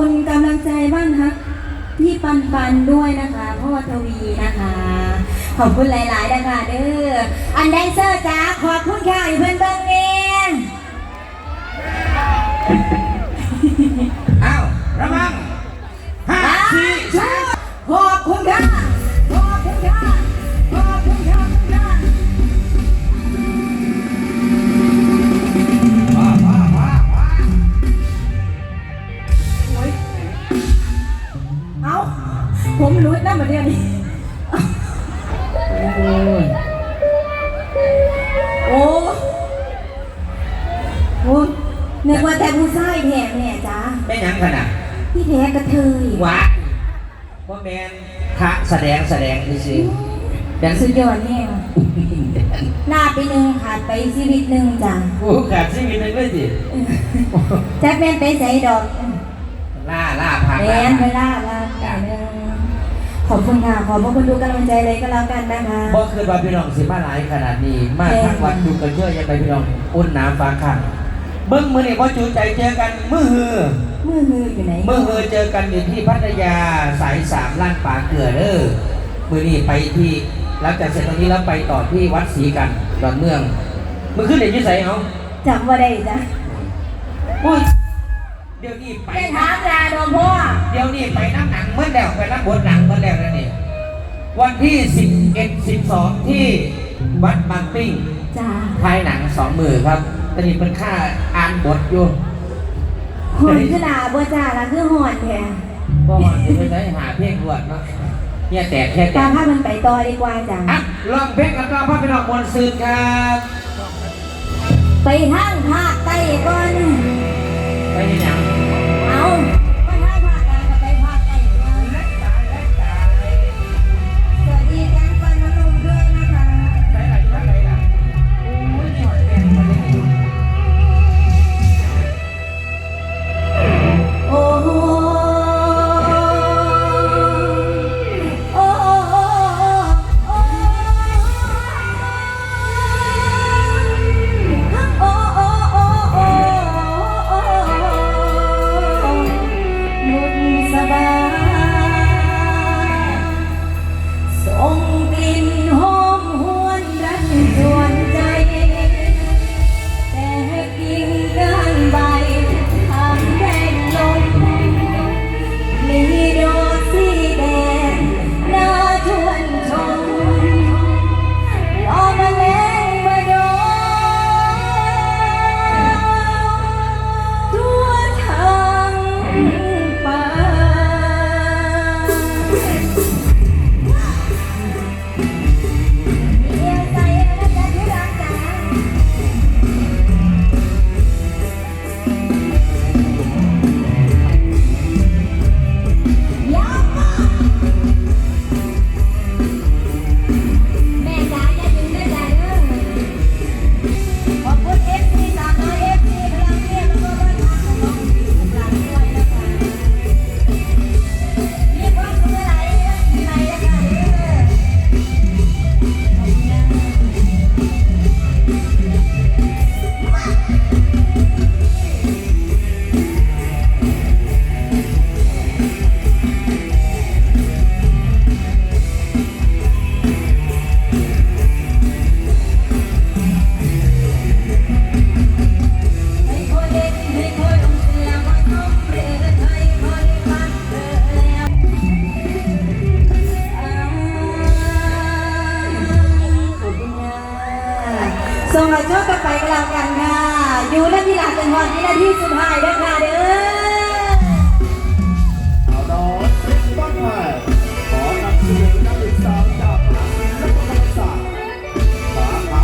คุณกำลังใจบ้านฮักพี่ปันปันด้วยนะคะพ่อทวีนะคะ ขอบคุณหลายๆนะคะเด้ออันแดนเซอร์จ้าขอบคุณค่ะอยู่เพื่อนเบิ้งเองอ้าวระวังห้าสี่สามขอบคุณค่ะ แสดงแสดงนี่สิแดนสุสุดดยอดแน่หน้าไปหนึ่งขาดไปชีวิตหนึ่งจ้ะโอ้ขาดชีวิตเลยเลยสิแจ็คแมนไปใส่ดอก ล่าล่าพังแมนไปล่าล่าแต่เดิมขอบคุณค่ะขอบพระคุณทุกกำลังใจเลยก็แล้วกันนะคะบ่คือว่าพี่น้องสิมาหลายขนาดนี้ มาทั้งวัดดูกันเชื่อยังไปพี่น้องอุ่นน้ำฟ้าขังเบิ้งมือนี่พอจูใจเจอกันมือ ฮือมือมืออยู่ไหนเมื่อเฮอเจอกันอยู่ที่พัทยาสายสามล่านป่าเกลือเด้อมือนี้ไปที่หลังจากเสร็จตรงนี้แล้วไปต่อที่วัดศรีกันดอนเมืองมือขึ้นเด็กยี่ใสเอาจำว่าได้จ้ะอุ้ยเดี๋ยวนี้ไปไปถามลาดอมพ่อเดี๋ยวนี้ไปน้ำหนังเมื่อแล้วไปน้ำบทหนังเมื่อแล้วนั่นนี่วันที่สิบเอ็ดสิบสองที่วัดบางปิ้งจ้าถ่ายหนังสองมือครับตอนนี้เป็นค่าอ่านบทอยู่ หอนคือลาบัวจ้าละคือหอนแท้ก็จะไปใช้หาเพลงรวดเนาะเนี่ยแตกแค่แตตากมภาพมันไปต่อดีกว่าจ้ะอะลองเพลงกันต่อพ่อพี่น้องมวลซืนครับไปทางภาคใต้ก่อนไปที่ไหนเอา ส่งเราโชคกันไปกันและอยู่หน้าที่หลักเป็นวันที่หน้าที่สุดท้ายนะคะ